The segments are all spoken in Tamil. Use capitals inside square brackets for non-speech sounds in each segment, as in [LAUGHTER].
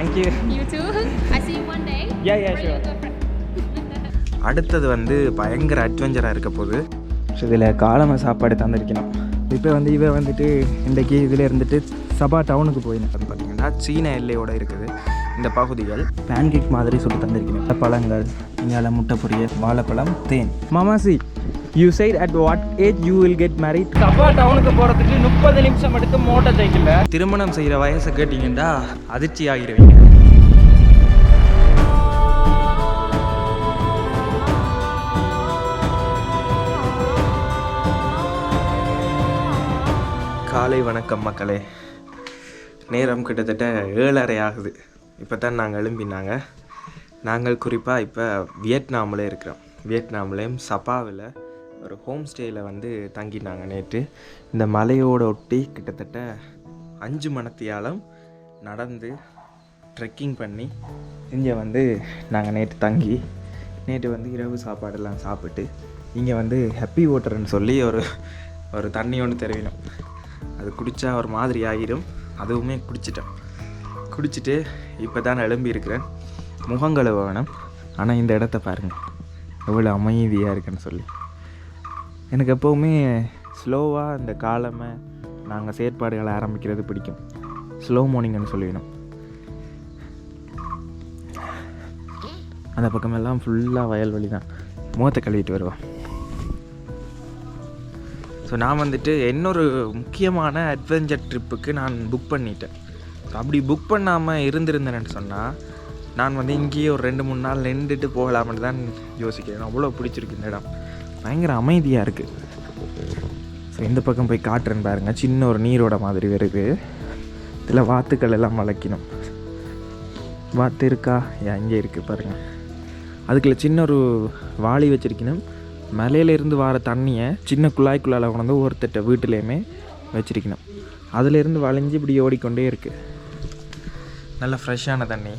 Thank you You too. I see you one day. Your sure. girlfriend. [LAUGHS] அடுத்தது வந்து பயங்கர அட்வென்ச்சராக இருக்க போகுது ஸோ இதில் காலம சாப்பாடு தந்திருக்கணும் இப்போ வந்து இவ வந்துட்டு இன்றைக்கி இதில் இருந்துட்டு சபா டவுனுக்கு போயிருந்தேன் பார்த்தீங்கன்னா சீன எல்லையோட இருக்குது இந்த பகுதிகள் பேன்கேக் மாதிரி சுட்டு தந்திருக்கணும் பழங்கள் இங்கால முட்டை பொரியல் வாழைப்பழம் தேன் மாமாசி you said at what age you will get married சபா டவுனுக்கு போகிறதுக்கு முப்பது நிமிஷம் எடுத்து மோட்டார் சைக்கிளில் திருமணம் செய்கிற வயசை கேட்டிங்கன்னா அதிர்ச்சி ஆகிருவீங்க காலை வணக்கம் மக்களே. நேரம் கிட்டத்தட்ட ஏழரை ஆகுது. இப்போ தான் நாங்கள் எழும்பினாங்க. நாங்கள் குறிப்பாக இப்போ வியட்நாமில் இருக்கிறோம். வியட்நாம்லேயும் சப்பாவில் ஒரு ஹோம் ஸ்டேயில் வந்து தங்கினாங்க நேற்று இந்த மலையோட ஒட்டி கிட்டத்தட்ட அஞ்சு மணத்தியாலம் நடந்து ட்ரெக்கிங் பண்ணி இங்கே வந்து நாங்கள் நேற்று தங்கி நேற்று வந்து இரவு சாப்பாடெல்லாம் சாப்பிட்டு இங்கே வந்து ஹாப்பி வாட்டர்னு சொல்லி ஒரு ஒரு தண்ணி ஒன்று தெரிவினோம். அது குடித்தா ஒரு மாதிரி ஆகிடும் அதுவுமே குடிச்சிட்டேன் குடிச்சிட்டு இப்போ தான் எழும்பி இருக்கிறேன். முகங்களை வேணும். ஆனால் இந்த இடத்த பாருங்கள் எவ்வளோ அமைதியாக இருக்குன்னு சொல்லி. எனக்கு எப்போவுமே ஸ்லோவாக இந்த காலமை நாங்கள் செயற்பாடுகளை ஆரம்பிக்கிறது பிடிக்கும். ஸ்லோ மார்னிங்னு சொல்லிடணும். அந்த பக்கமெல்லாம் ஃபுல்லாக வயல்வெளி தான் முகத்தை கழுவிட்டு வருவோம். ஸோ நான் வந்துட்டு இன்னொரு முக்கியமான அட்வென்ச்சர் ட்ரிப்புக்கு நான் புக் பண்ணிட்டேன். அப்படி புக் பண்ணாமல் இருந்திருந்தேன்னு சொன்னால் நான் வந்து இங்கேயே ஒரு ரெண்டு மூணு நாள் நின்றுட்டு போகலாம்னு தான் யோசிக்கிறேன். அவ்வளோ பிடிச்சிருக்கு இந்த இடம். பயங்கர அமைதியாக இருக்குது ஸோ இந்த பக்கம் போய் காட்டுறேன்னு பாருங்கள் சின்ன ஒரு நீரோட மாதிரி வருது. இதில் வாத்துக்கள் எல்லாம் வளர்க்கணும் வாத்து இருக்கா? ஏன் இங்கே இருக்குது பாருங்கள் அதுக்குள்ள சின்ன ஒரு வாளி வச்சிருக்கணும். மலையிலேருந்து வர தண்ணியை சின்ன குழாய்க்குள்ளால் கொண்டு வந்து ஒருத்தட்ட வீட்டிலையுமே வச்சிருக்கணும். அதுலேருந்து வளைஞ்சு இப்படி ஓடிக்கொண்டே இருக்குது நல்ல ஃப்ரெஷ்ஷான தண்ணி.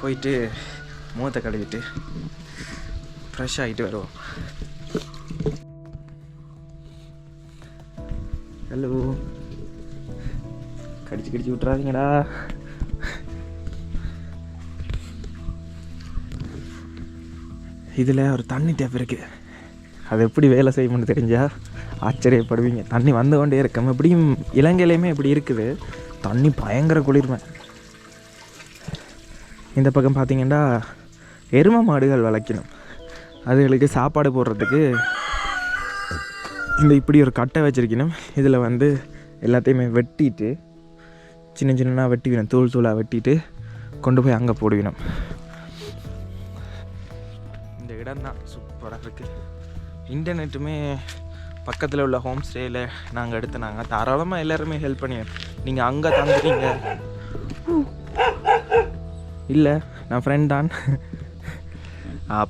போயிட்டு மூத்த கழுவிட்டு ஃப்ரெஷ் ஆகிட்டு வருவோம். ஹலோ கடிச்சு கடிச்சு விட்றாதீங்கடா இதில் ஒரு தண்ணி டேப் இருக்குது அது எப்படி வேலை செய்யும்னு தெரிஞ்சால் ஆச்சரியப்படுவீங்க. தண்ணி வந்து கொண்டே இருக்கும். எப்படியும் இலங்கையிலையுமே இப்படி இருக்குது. தண்ணி பயங்கர குளிர்மை. இந்த பக்கம் பார்த்தீங்கன்னா எரும மாடுகள் வளர்க்கணும். அதுகளுக்கு சாப்பாடு போடுறதுக்கு இந்த இப்படி ஒரு கட்டை வச்சுருக்கணும். இதில் வந்து எல்லாத்தையுமே வெட்டிட்டு சின்ன சின்னதாக வெட்டிவிடும் தூள் தூளாக வெட்டிட்டு கொண்டு போய் அங்கே போடுவினோம். இந்த இடம் தான் சூப்பராக இருக்குது இன்டர்நெட்டுமே பக்கத்தில் உள்ள ஹோம் ஸ்டேயில் நாங்கள் எடுத்துனாங்க. தாராளமாக எல்லாருமே ஹெல்ப் பண்ணி நீங்கள் அங்கே தங்குறீங்க. இல்லை நான் ஃப்ரெண்ட் தான்.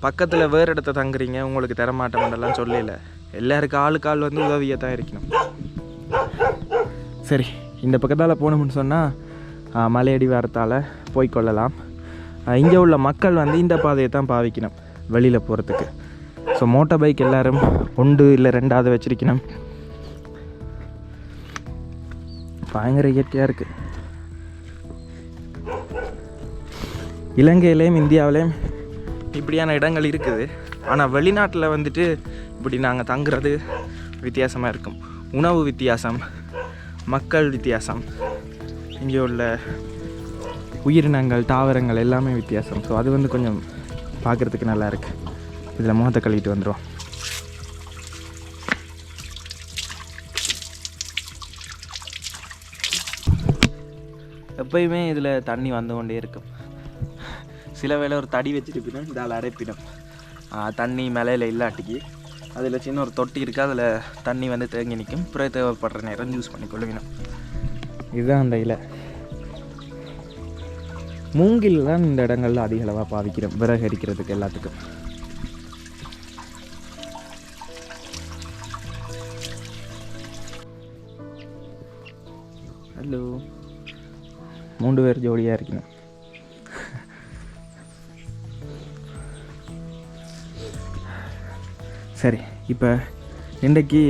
பக்கத்தில் வேறு இடத்த தங்குறீங்க. உங்களுக்கு தரமாட்டோம்ன்றலாம் சொல்லலை. எல்லாருக்கும் ஆளுக்கு ஆள் வந்து உதவியாக தான் இருக்கணும். சரி இந்த பக்கத்தால் போனோம்னு சொன்னால் மலையடி வாரத்தால் போய்க்கொள்ளலாம் இங்கே உள்ள மக்கள் வந்து இந்த பாதையை தான் பாவிக்கணும் வெளியில் போகிறதுக்கு ஸோ மோட்டார் பைக் எல்லோரும் ஒன்று இல்லை ரெண்டாவது வச்சிருக்கணும். பயங்கர இயற்கையாக இருக்குது இலங்கையிலையும் இந்தியாவிலையும் இப்படியான இடங்கள் இருக்குது. ஆனால் வெளிநாட்டில் வந்துட்டு இப்படி நாங்கள் தங்குறது? வித்தியாசமாக இருக்கும். உணவு வித்தியாசம் மக்கள் வித்தியாசம் இங்கே உள்ள உயிரினங்கள் தாவரங்கள் எல்லாமே வித்தியாசம். ஸோ அது வந்து கொஞ்சம் பார்க்குறதுக்கு நல்லா இருக்கு. இதில் முகத்தை கழுவிட்டு வந்துடும் எப்பயுமே இதில் தண்ணி வந்து கொண்டே இருக்கும். சில வேளை ஒரு தடி வச்சுருப்பினும் இதால் அடைப்பிடும். தண்ணி மேலையில் இல்லாட்டிக்கு. அதில் சின்ன ஒரு தொட்டி இருக்குது அதில் தண்ணி வந்து தேங்கி நிற்கும். பிறகு தேவைப்படுற நேரம் யூஸ் பண்ணி கொள்ளுவினோம் இதுதான் அந்த இலை. மூங்கில் தான் இந்த இடங்களில் அதிக அளவாக பாதிக்கிறோம் விறகு அரிக்கிறதுக்கு எல்லாத்துக்கும். ஹலோ மூன்று பேர் ஜோடியாக இருக்கணும். சரி இப்போ இன்றைக்கு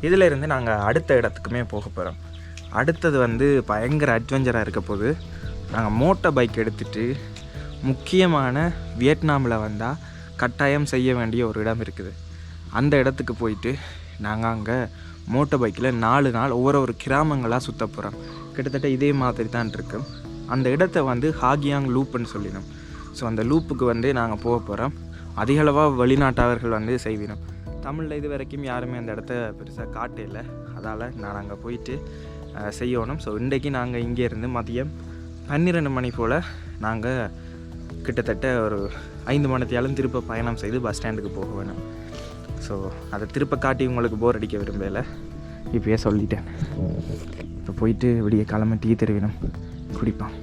இதில் இருந்து நாங்கள் அடுத்த இடத்துக்குமே போக போகிறோம் அடுத்தது வந்து பயங்கர அட்வென்ச்சராக இருக்க போது நாங்கள் மோட்டார் பைக் எடுத்துகிட்டு முக்கியமான வியட்நாமில் வந்தால் கட்டாயம் செய்ய வேண்டிய ஒரு இடம் இருக்குது. அந்த இடத்துக்கு போயிட்டு நாங்கள் அங்கே மோட்டார் பைக்கில் நாலு நாள் ஒவ்வொரு ஒரு கிராமங்களாக சுற்ற போகிறோம் கிட்டத்தட்ட இதே மாதிரி தான் இருக்கும். அந்த இடத்த வந்து ஹாகியாங் லூப்புன்னு சொல்லிடும் ஸோ அந்த லூப்புக்கு வந்து நாங்கள் போக போகிறோம் அதிகளவாக வெளிநாட்டவர்கள் வந்து செய்வினோம் தமிழில் இது வரைக்கும் யாருமே அந்த இடத்த பெருசாக காட்டல அதால் நான் அங்கே போயிட்டு செய்யணும். ஸோ இன்றைக்கு நாங்கள் இங்கே இருந்து மதியம் பன்னிரெண்டு மணி போல் நாங்கள் கிட்டத்தட்ட ஒரு ஐந்து மணித்தையாலும் திருப்ப பயணம் செய்து பஸ் ஸ்டாண்டுக்கு போக வேணும். ஸோ அதை திருப்ப காட்டி உங்களுக்கு போர் அடிக்க விரும்பலை. இப்போயே சொல்லிட்டேன். இப்போ போயிட்டு விடிய கிளம்ப டீ தெருவினம். குடிப்பான்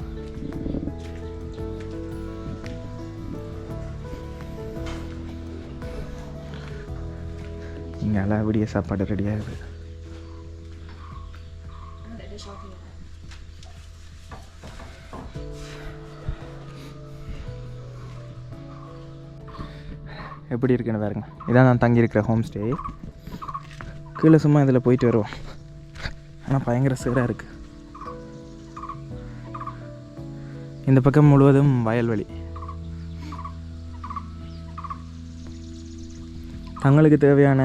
இங்கே எல்லாம் சாப்பாடு சாப்பாடு ரெடியாகுது எப்படி இருக்குன்னு பாருங்க. இதான் நான் தங்கியிருக்கிற ஹோம் ஸ்டே கீழே சும்மா இதில் போயிட்டு வருவோம். ஆனால் பயங்கர சீராக இருக்குது இந்த பக்கம் முழுவதும் வயல்வெளி. தங்களுக்கு தேவையான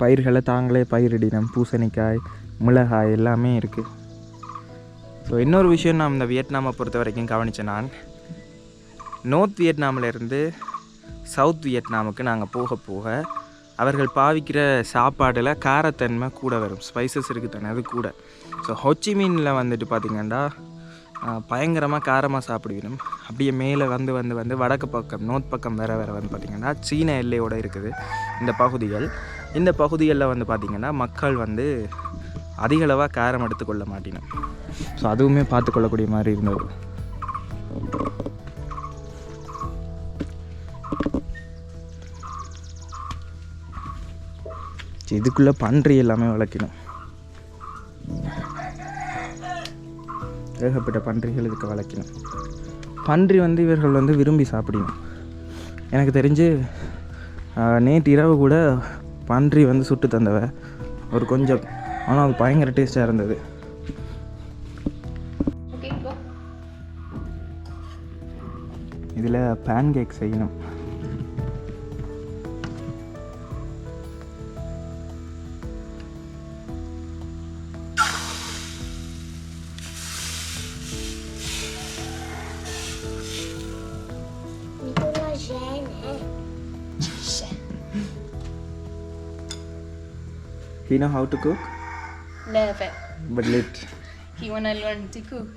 பயிர்களை தாங்களே பயிரிடினம். பூசணிக்காய் மிளகாய் எல்லாமே இருக்குது ஸோ இன்னொரு விஷயம் நான் இந்த வியட்நாமை பொறுத்த வரைக்கும் கவனித்தேன் நான். நோர்த் வியட்நாமில் இருந்து சவுத் வியட்நாமுக்கு நாங்கள் போக போக அவர்கள் பாவிக்கிற சாப்பாடில் காரத்தன்மை கூட வரும். ஸ்பைசஸ் இருக்குது தானே அது கூட. ஸோ ஹொச்சிமீனில் வந்துட்டு பார்த்திங்கன்னா பயங்கரமாக காரமாக சாப்பிடுவிடும் அப்படியே மேலே வந்து வந்து வந்து வடக்கு பக்கம் நோத் பக்கம் வேறு வேறு வந்து பார்த்திங்கன்னா சீன எல்லையோடு இருக்குது இந்த பகுதிகள். இந்த பகுதிகளில் வந்து பார்த்திங்கன்னா மக்கள் வந்து அதிகளவாக காரம் எடுத்துக்கொள்ள மாட்டினோம். ஸோ அதுவுமே பார்த்துக்கொள்ளக்கூடிய மாதிரி இருந்தது. இதுக்குள்ளே பன்றி எல்லாமே வளர்க்கணும். ஏகப்பட்ட பன்றிகள் இதுக்கு வளர்க்கணும். பன்றி வந்து இவர்கள் வந்து விரும்பி சாப்பிடணும். எனக்கு தெரிஞ்சு நேற்று இரவு கூட பன்றி வந்து சுட்டு தந்தவ. ஒரு கொஞ்சம். ஆனால் அது பயங்கர டேஸ்ட்டாக இருந்தது. இதில் பேன் கேக் செய்யணும். You know how to cook? Never. But lit. He wanna learn to cook.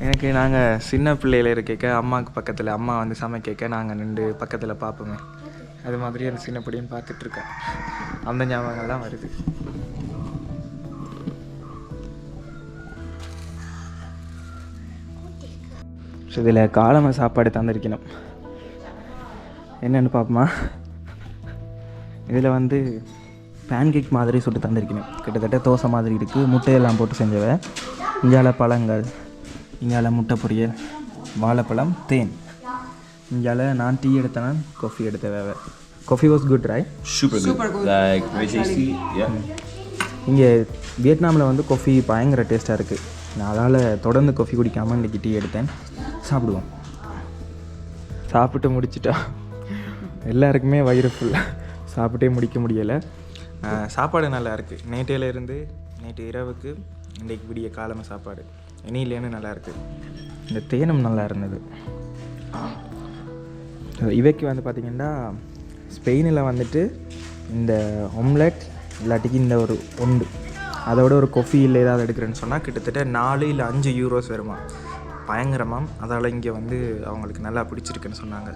எனக்கு நாங்கள் சின்ன பிள்ளையில இருக்க அம்மாவுக்கு பக்கத்தில் அம்மா வந்து சமைக்க நாங்கள் நின்று பக்கத்தில் பார்ப்போமே அது மாதிரி அந்த சின்ன பிள்ளையும் பார்த்துட்ருக்கேன் அந்த ஞாபகங்கள்லாம் வருது ஸோ இதில் காலம சாப்பாடு தந்திருக்கணும் என்னென்னு பார்ப்போமா இதில் வந்து பேன்கேக் மாதிரி சுட்டு தந்திருக்கணும். கிட்டத்தட்ட தோசை மாதிரி இருக்குது முட்டையெல்லாம் போட்டு செஞ்சவ. இங்கால பழங்கள் இங்கால முட்டை பொரியல் வாழைப்பழம் தேன். இங்கால நான் டீ எடுத்தேன் காஃபி எடுத்த வேவ coffee was good right tasty. Yeah. இங்கே வியட்நாமில் வந்து காஃபி பயங்கர டேஸ்ட்டாக இருக்குது நான் அதால் தொடர்ந்து காஃபி குடிக்காமல் இன்றைக்கி டீ எடுத்தேன். சாப்பிடுவோம். சாப்பிட்டு முடிச்சிட்டா. எல்லாருக்குமே வயிறு ஃபுல்லாக சாப்பிட்டே முடிக்க முடியலை. சாப்பாடு நல்லா இருக்குது நேற்றையில இருந்து நேற்று இரவுக்கு இன்றைக்கு விடிய காலம சாப்பாடு. இனியிலேன்னு நல்லா இருக்குது இந்த தேனும் நல்லா இருந்தது. இவைக்கு வந்து பார்த்திங்கன்னா ஸ்பெயினில் வந்துட்டு இந்த ஒம்லெட் இல்லாட்டிக்கு இந்த ஒரு ஒண்டு அதோட ஒரு கொஃபி இல்லை ஏதாவது எடுக்கிறேன்னு சொன்னால் கிட்டத்தட்ட நாலு இல்லை அஞ்சு யூரோஸ் வருமா. பயங்கரமாம். அதால் இங்கே வந்து அவங்களுக்கு நல்லா பிடிச்சிருக்குன்னு சொன்னாங்க.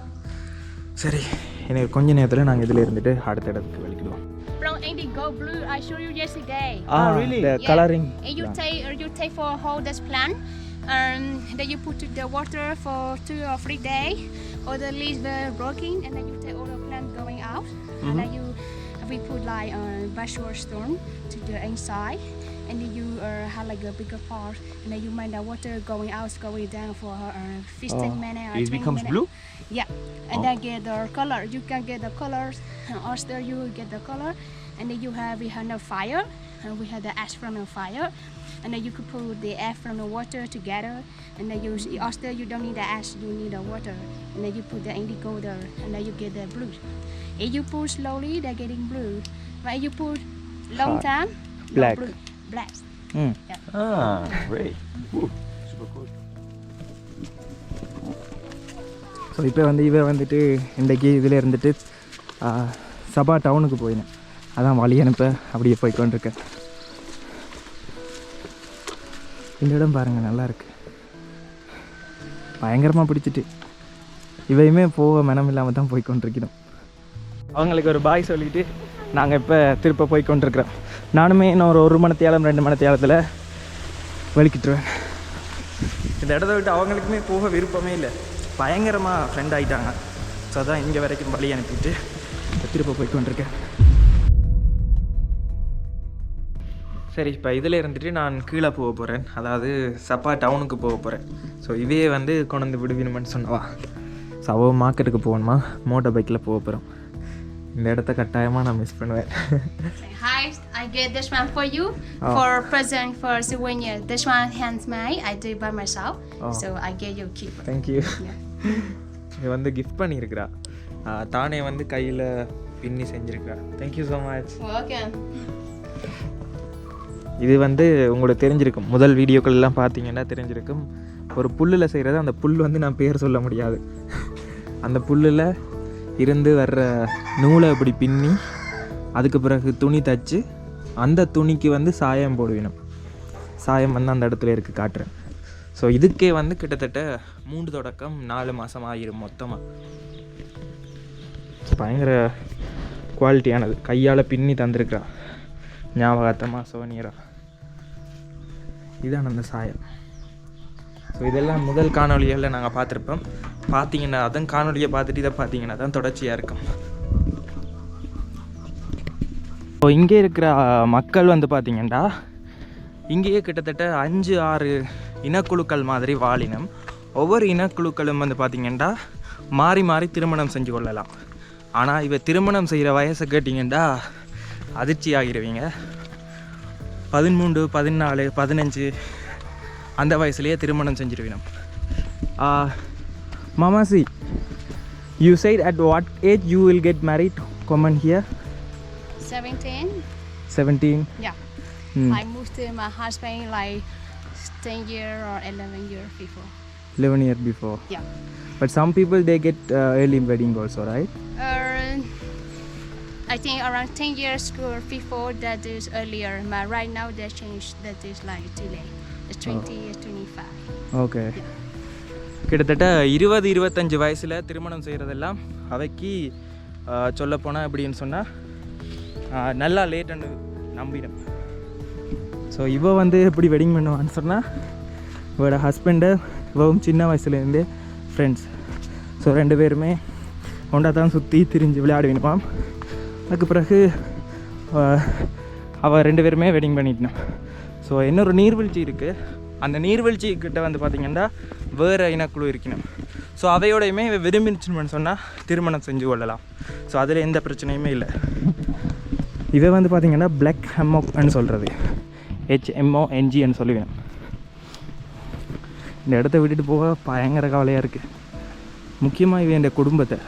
சரி எனக்கு கொஞ்ச நேரத்தில் நாங்கள் இதில் இருந்துட்டு அடுத்த இடத்துக்கு வெளிக்கிடுவோம் Brown indigo blue I showed you yesterday. Ah really the coloring And you take or you take for hold this plant. Um, then you put the water for two or three days. All the leaves were broken, and then you take all the plant going out, and then you we put like a uh, basalt stone to the inside, and then you uh, have like a bigger pot, and then you mind the water going out, going down for uh, 15 Oh, minutes. It becomes minutes. blue? Yeah, and then get the color. You can get the colors. Or still you get the color, and then you have we have the fire, and we have the ash from the fire, and then you could put the ash from the water together, and then you still you don't need the ash, you need the water, and then you put the indigo there, and then you get the blue. If you put slowly, they're getting blue. But if you put long time, Black. blue. Black. ம் Ah, great. Ooh, super cool. So இப்போ வந்து இவர் வந்துட்டு இன்றைக்கி இதில் இருந்துட்டு சபா டவுனுக்கு போயினேன் அதான் வழி அனுப்ப அப்படியே போய் கொண்டிருக்கேன் இந்த இடம் பாருங்கள் நல்லா இருக்கு. பயங்கரமாக பிடிச்சிட்டு. இவையுமே போக மனம் இல்லாமல் தான் போய் அவங்களுக்கு ஒரு பாய் சொல்லிட்டு நாங்கள் இப்போ திருப்ப போய் கொண்டிருக்கிறோம். நானுமே இன்னும் ஒரு ஒரு மணத்தியாலம் ரெண்டு மணத்தியாலத்தில் வலிக்கிட்டுருவேன். இந்த இடத்த விட்டு அவங்களுக்குமே போக விருப்பமே இல்லை. பயங்கரமாக ஃப்ரெண்ட் ஆகிட்டாங்க ஸோ அதான் இங்கே வரைக்கும் வழி அனுப்பிட்டு திருப்ப போய் கொண்டிருக்கேன் சரி இப்போ இதில் இருந்துட்டு நான் கீழே போக போகிறேன் அதாவது சப்பா டவுனுக்கு போக போகிறேன் ஸோ இதே வந்து கொண்டு வந்து விடுவினுமென்னு சொன்னவா. ஸோ அவ மார்க்கெட்டுக்கு போகணுமா? மோட்டர் பைக்கில் போக போகிறோம் இந்த இடத்த கட்டாயமாக நான் மிஸ் பண்ணுவேன். I get this one for you Oh. for present for souvenir. This one handmade. I do it by myself, Oh. so I get you keep. Thank you Yeah. [LAUGHS] இது வந்து கிஃப்ட் பண்ணியிருக்கிறா தானே வந்து கையில் பின்னி செஞ்சுருக்கிறா thank you so much Welcome. இது வந்து உங்களுக்கு தெரிஞ்சிருக்கும் முதல் வீடியோக்கள் எல்லாம் பார்த்தீங்கன்னா தெரிஞ்சிருக்கும் ஒரு புல்லில் செய்கிறது அந்த புல் வந்து நான் பேர் சொல்ல முடியாது [LAUGHS] அந்த புல்லில் இருந்து வர்ற நூலை இப்படி பின்னி அதுக்கு பிறகு துணி தச்சு அந்த துணிக்கு வந்து சாயம் போடுவினும். சாயம் வந்து அந்த இடத்துல இருக்குது காட்டுறேன். ஸோ இதுக்கே வந்து கிட்டத்தட்ட மூன்று தொடக்கம் நாலு மாதம் ஆகிரும் மொத்தமாக பயங்கர குவாலிட்டியானது கையால் பின்னி தந்திருக்கிறா. ஞாபகார்த்தமாக சோனியரா இதான் அந்த சாயம். ஸோ இதெல்லாம் முதல் காணொளிகளில் நாங்கள் பார்த்துருப்போம். பார்த்தீங்கன்னா அதான் காணொளியை பார்த்துட்டு இதை பார்த்தீங்கன்னா தான் தொடர்ச்சியாக இருக்கும். இப்போ இங்கே இருக்கிற மக்கள் வந்து பார்த்திங்கன்னா இங்கேயே கிட்டத்தட்ட அஞ்சு ஆறு இனக்குழுக்கள் மாதிரி வாழினம். ஒவ்வொரு இனக்குழுக்களும் வந்து பார்த்திங்கன்னா மாறி மாறி திருமணம் செஞ்சு கொள்ளலாம். ஆனால் இவ திருமணம் செய்கிற வயசை கேட்டிங்கன்னா அதிர்ச்சி ஆகிடுவீங்க பதிமூன்று பதினாலு பதினஞ்சு அந்த வயசுலேயே திருமணம் செஞ்சிருவினோம். மாமாசி you said at what age you will get married common here 17. Seventeen Yeah. Hmm. I moved to my husband like 10 year or 11 years before. Eleven year before Yeah. But some people they get early wedding also right Uh, I think around 10 years or before that is earlier, but right now they changed that is like too late. It's 20 years, 25. Okay கிட்டத்தட்ட இருபது இருபத்தஞ்சு வயசில் திருமணம் செய்கிறதெல்லாம் அவைக்கு சொல்லப்போனால் எப்படின்னு சொன்னால் நல்லா லேட்டுன்னு நம்பிடும் ஸோ இவ வந்து எப்படி வெட்டிங் பண்ணுவான்னு சொன்னால் இவளோட ஹஸ்பண்டு இவவும் சின்ன வயசுலேருந்தே ஃப்ரெண்ட்ஸ் ஸோ ரெண்டு பேருமே ஒன்றா தான் சுற்றி திரிஞ்சு விளையாடுவினுமாம் அதுக்கு பிறகு அவள் ரெண்டு பேருமே வெட்டிங் பண்ணிட்டான் ஸோ இன்னொரு நீர்வீழ்ச்சி இருக்குது அந்த நீர்வீழ்ச்சி கிட்ட வந்து பார்த்திங்கன்னா வேறு இனக்குழு இருக்கணும். ஸோ அவையோடையுமே விரும்பிச்சுன்னு சொன்னால் திருமணம் செஞ்சு கொள்ளலாம். ஸோ அதில் எந்த பிரச்சனையுமே இல்லை. இதை வந்து பார்த்திங்கன்னா பிளாக் ஹெம்மோக்னு சொல்கிறது ஹெச்எம்ஓ என்ஜின்னு சொல்லுவேன். இந்த இடத்த விட்டுட்டு போக பயங்கர கவலையாக இருக்குது முக்கியமாக இவன் இந்த குடும்பத்தை.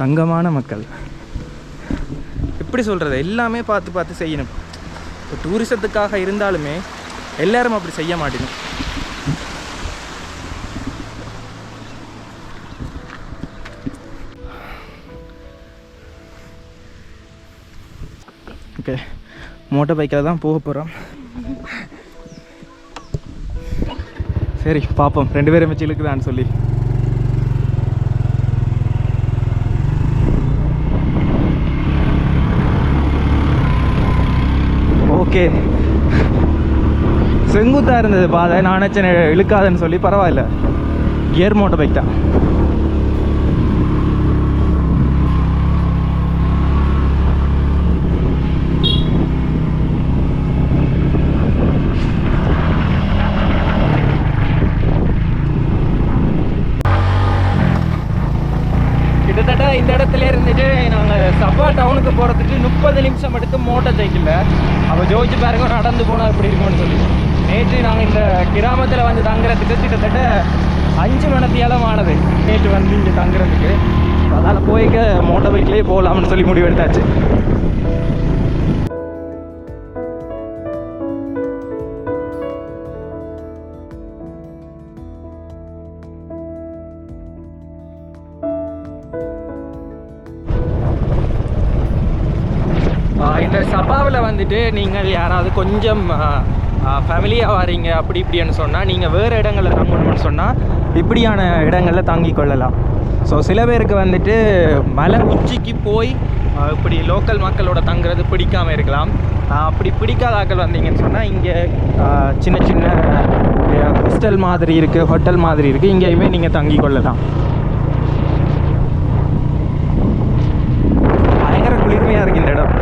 தங்கமான மக்கள். எப்படி சொல்கிறது எல்லாமே பார்த்து பார்த்து செய்யணும். இப்போ டூரிசத்துக்காக இருந்தாலுமே எல்லாரும் அப்படி செய்ய மாட்டேனும் மோட்டர் பைக்கில் தான் போக போகிறோம். சரி பார்ப்போம். ரெண்டு பேரும் வச்சு இழுக்குதான்னு சொல்லி. ஓகே. செங்குத்தாக இருந்தது பாதை. நான் நினச்சேன் இழுக்காதுன்னு சொல்லி. பரவாயில்ல. கியர் மோட்டர் பைக் தான் டவுனுக்கு போகிறதுக்கு முப்பது நிமிஷம் எடுக்கும் மோட்டார் சைக்கிளில் அப்போ ஜோதிச்சு பாருங்க நடந்து போனால் எப்படி இருக்கும்னு சொல்லி நேற்று நாங்கள் இந்த கிராமத்தில் வந்து தங்குறதுக்கு கிட்டத்தட்ட அஞ்சு மணத்தியாலம் ஆனது நேற்று வந்து இங்கே தங்குறதுக்கு. அதனால் போய்க்க மோட்டர் பைக்லேயே போகலாம்னு சொல்லி முடிவெடுத்தாச்சு இந்த சபாவில் வந்துட்டு நீங்கள் யாராவது கொஞ்சம் ஃபேமிலியாக வாரீங்க அப்படி இப்படின்னு சொன்னால் நீங்கள் வேறு இடங்களில் தங்கணும்னு சொன்னால் இப்படியான இடங்களில் தாங்கிக் கொள்ளலாம். ஸோ சில பேருக்கு வந்துட்டு மலை உச்சிக்கு போய் இப்படி லோக்கல் மக்களோட தங்குறது பிடிக்காம இருக்கலாம். அப்படி பிடிக்காத ஆக்கள் வந்தீங்கன்னு சொன்னால் இங்கே சின்ன சின்ன ஹாஸ்டல் மாதிரி இருக்குது ஹோட்டல் மாதிரி இருக்குது இங்கேயுமே நீங்கள் தங்கிக் கொள்ளலாம் பயங்கர குளிர்மையாக இருக்கு இந்த இடம்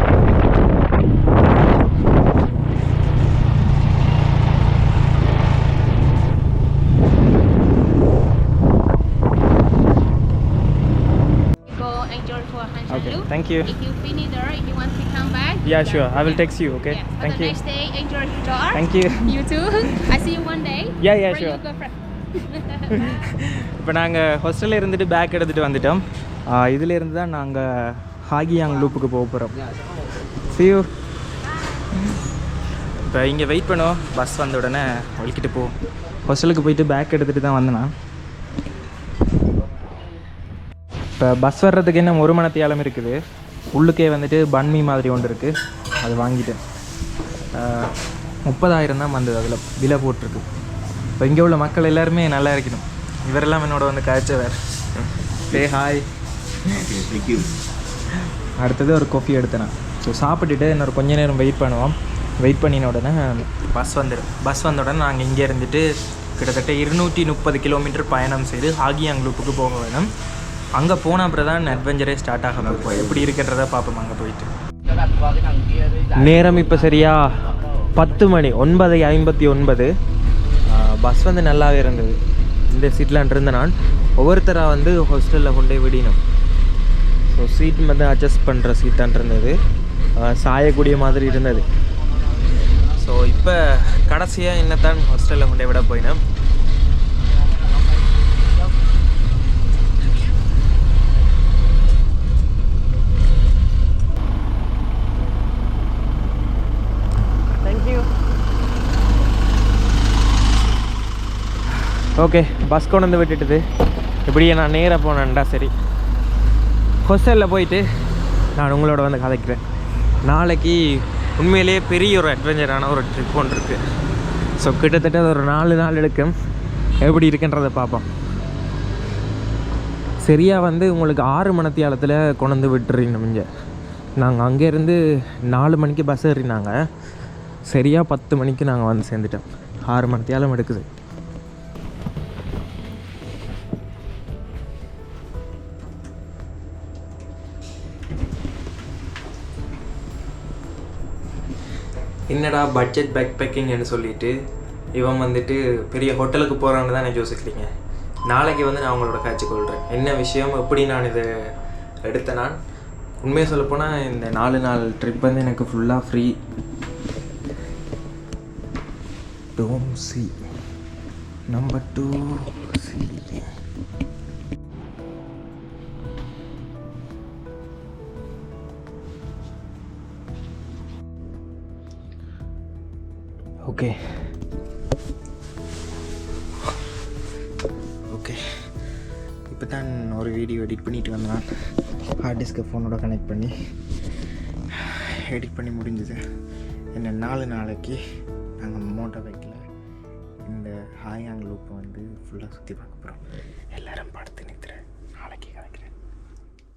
Go enjoy for Hansan Okay, Loop. Thank you. If you finish there, if you want to come back. Yeah, sure. I will text you, okay? Yeah. Thank you. nice day. Enjoy your art. Thank you. You too. I see you one day. Yeah, yeah, sure. இப்போ நாங்கள் ஹாஸ்டலில் இருந்துட்டு பேக் எடுத்துகிட்டு வந்துட்டோம் இதில் இருந்து தான் நாங்கள் ஹாகியாங் லூப்புக்கு போக போகிறோம் see you இப்போ இங்கே வெயிட் பண்ணுவோம் பஸ் வந்த உடனே ஒழிக்கிட்டு போ ஹாஸ்டலுக்கு போயிட்டு பேக் எடுத்துகிட்டு தான் வந்தேன் நான் இப்போ பஸ் வர்றதுக்கு என்ன ஒரு மணத்தியாலம் இருக்குது. உள்ளுக்கே வந்துட்டு பன்மி மாதிரி ஒன்று இருக்குது அது வாங்கிட்டேன். முப்பதாயிரம் தான் வந்தது அதில். விலை போட்டிருக்கு. இப்போ இங்கே உள்ள மக்கள் எல்லாருமே நல்லா இருக்கணும். இவரெல்லாம் என்னோட வந்து காய்ச்சவர் டே ஹாய் அடுத்தது ஒரு காஃபி எடுத்தேன் ஸோ சாப்பிட்டுட்டு இன்னொரு கொஞ்ச நேரம் வெயிட் பண்ணுவோம். வெயிட் பண்ணின உடனே பஸ் வந்துடும் பஸ் வந்த உடனே நாங்கள் இங்கே இருந்துட்டு கிட்டத்தட்ட இருநூற்றி முப்பது கிலோமீட்டர் பயணம் செய்து ஹாகியாங் லூப்புக்கு போக வேணும். அங்கே போன அப்புறம் தான் அட்வென்ச்சரே ஸ்டார்ட் ஆக போகும் எப்படி இருக்கின்றத பார்ப்போம் அங்கே போயிட்டு. நேரம் இப்போ சரியா? பத்து மணி ஒன்பது ஐம்பத்தி ஒன்பது. பஸ் வந்து நல்லாவே இருந்தது. இந்த சீட்லான் இருந்த நான். ஒவ்வொருத்தராக வந்து ஹாஸ்டலில் கொண்டே விடினோம் ஸோ சீட் வந்து அட்ஜஸ்ட் பண்ணுற சீட்டான் இருந்தது. சாயக்கூடிய மாதிரி இருந்தது. ஸோ இப்போ கடைசியாக என்னத்தான் ஹாஸ்டலில் கொண்டே விட போயினேன் தேங்க்யூ ஓகே பஸ் கொண்டு வந்து விட்டுட்டுது. இப்படியே நான் நேராக போனேன்டா சரி. ஹோஸ்டலில் போயிட்டு நான் உங்களோட வந்து கதைக்கிறேன். நாளைக்கு உண்மையிலேயே பெரிய ஒரு அட்வென்ச்சரான ஒரு ட்ரிப் ஒன்று இருக்குது ஸோ கிட்டத்தட்ட ஒரு நாலு நாள் எடுக்கும். எப்படி இருக்குன்றதை பார்ப்போம். சரியாக வந்து உங்களுக்கு ஆறு மணத்தியாலத்தில் கொண்டு வந்து விட்டுறீங்க இங்கே. நாங்கள் அங்கேருந்து நாலு மணிக்கு பஸ் ஏறினாங்க. சரியாக பத்து மணிக்கு நாங்கள் வந்து சேர்ந்துட்டோம். ஆறு மணத்தியாலம் எடுக்குது. என்னடா பட்ஜெட் பேக் பேக்கிங்னு சொல்லிட்டு இவன் வந்துட்டு பெரிய ஹோட்டலுக்கு போகிறான்னு தான் நான் யோசிக்கிறீங்க நாளைக்கு வந்து நான் உங்களோட காட்சி கொள்கிறேன் என்ன விஷயம்? எப்படி நான் இதை எடுத்தேன் நான்? உண்மையை சொல்லப்போனால் இந்த நாலு நாள் ட்ரிப் வந்து எனக்கு ஃபுல்லாக ஃப்ரீ டோம் C number two C hard disk ஃபோனோட கனெக்ட் பண்ணி எடிட் பண்ணி முடிஞ்சது. என்ன நாலு நாளைக்கு நாங்கள் மோட்டார் பைக்கில் இந்த ஹாயாங் லூப்பை வந்து ஃபுல்லாக சுற்றி பார்க்க போகிறோம்